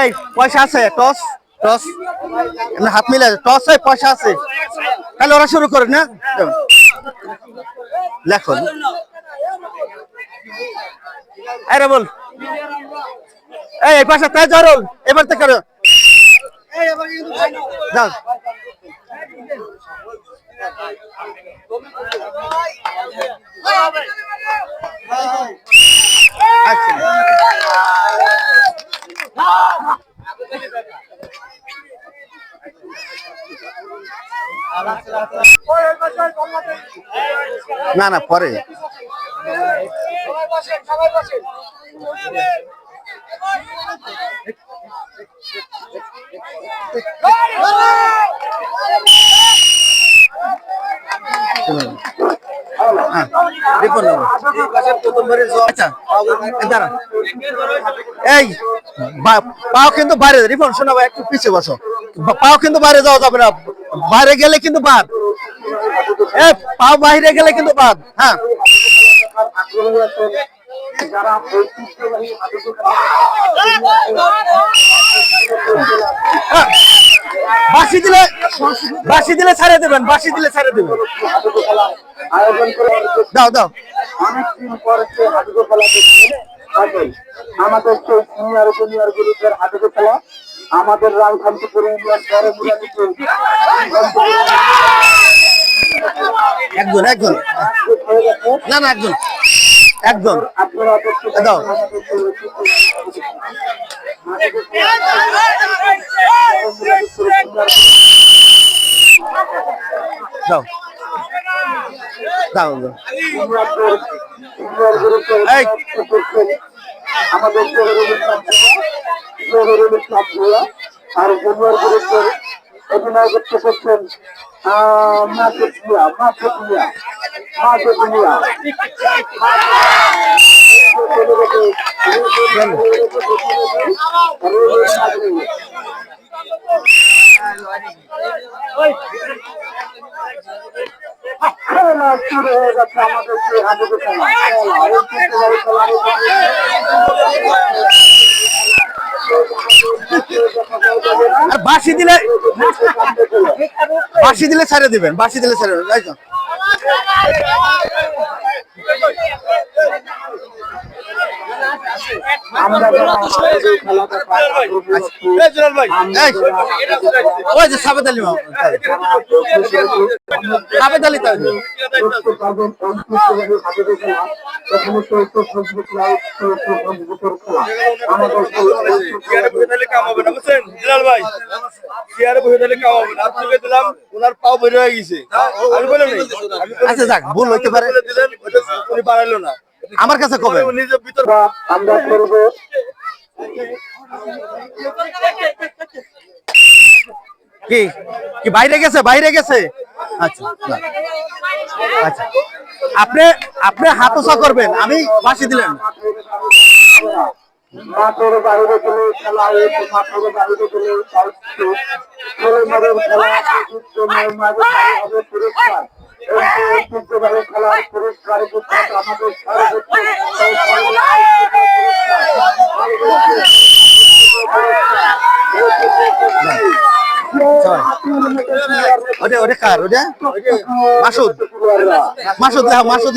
এই, পয়সা আছে, টস টস। এমনি হাত মিলে টস, এই, পয়সা আছে। তাহলে ওরা শুরু করে না? লেখন আরে বল এই এই পাশে তাই জরুল এবার তো করো। যাও। না না পরে। হ্যাঁ। আচ্ছা, পাও কিন্তু বাইরে। রিপন শোনো ভাই, একটু পিছিয়ে বসো। পাও কিন্তু বাইরে যাওয়া যাবে না। বাইরে গেলে কিন্তু বাদ। পাও বাইরে গেলে কিন্তু বাদ। হ্যাঁ। হ্যাঁ। বাসি দিলে বাসি দিলে ছাড়ে দেবেন বাসি দিলে ছাড়ে দেবেন। দাও দাও। আমাদের সেই সিনিয়র জুনিয়র গ্রুপের হাডুডু খেলা। আমাদের রাজধানীপুর ইউনিয়ন পরে মুরালিকে একজন একজন। না না একজন। একজন। দাও। দাও। দাও দাও। আমাদের আর অধিনায়কত্ব করছেন আহ, মাসুদ মিয়া মাসুদ মিয়া মাসুদ খেলা শুরু হয়ে আমাদের সেই খেলা, ঐতিহ্যবাহী খেলা। আর বাসি দিলে বাসি দিলে ছাড়ে দিবেন বাসি দিলে ছাড়ে দেবেন যারা আমাদের এই খেলাটা আগ্রহী হচ্ছি, এই ওই যে সাবেদ আলী সাবেদ আলী তাই হয়ে আচ্ছা যাক ভুল হইতে পারে দিলেন উনি বাড়াইলো না আমার কাছে কবে উনি নিজের ভিতর আমরা করব কি কি বাইরে গেছে বাইরে গেছে আচ্ছা আচ্ছা আপনি আপনি হাত ওসা করবেন আমি বাসি দিলেন মাঠের বাইরে গেলে খেলা হয়েছে মাঠের বাইরে গেলে ছেলে মেয়েদের খেলা পুরস্কার খেলার পুরস্কার ওটা ওটা কার? ওটা? মাসুদ। মাসুদ লাহ মাসুদ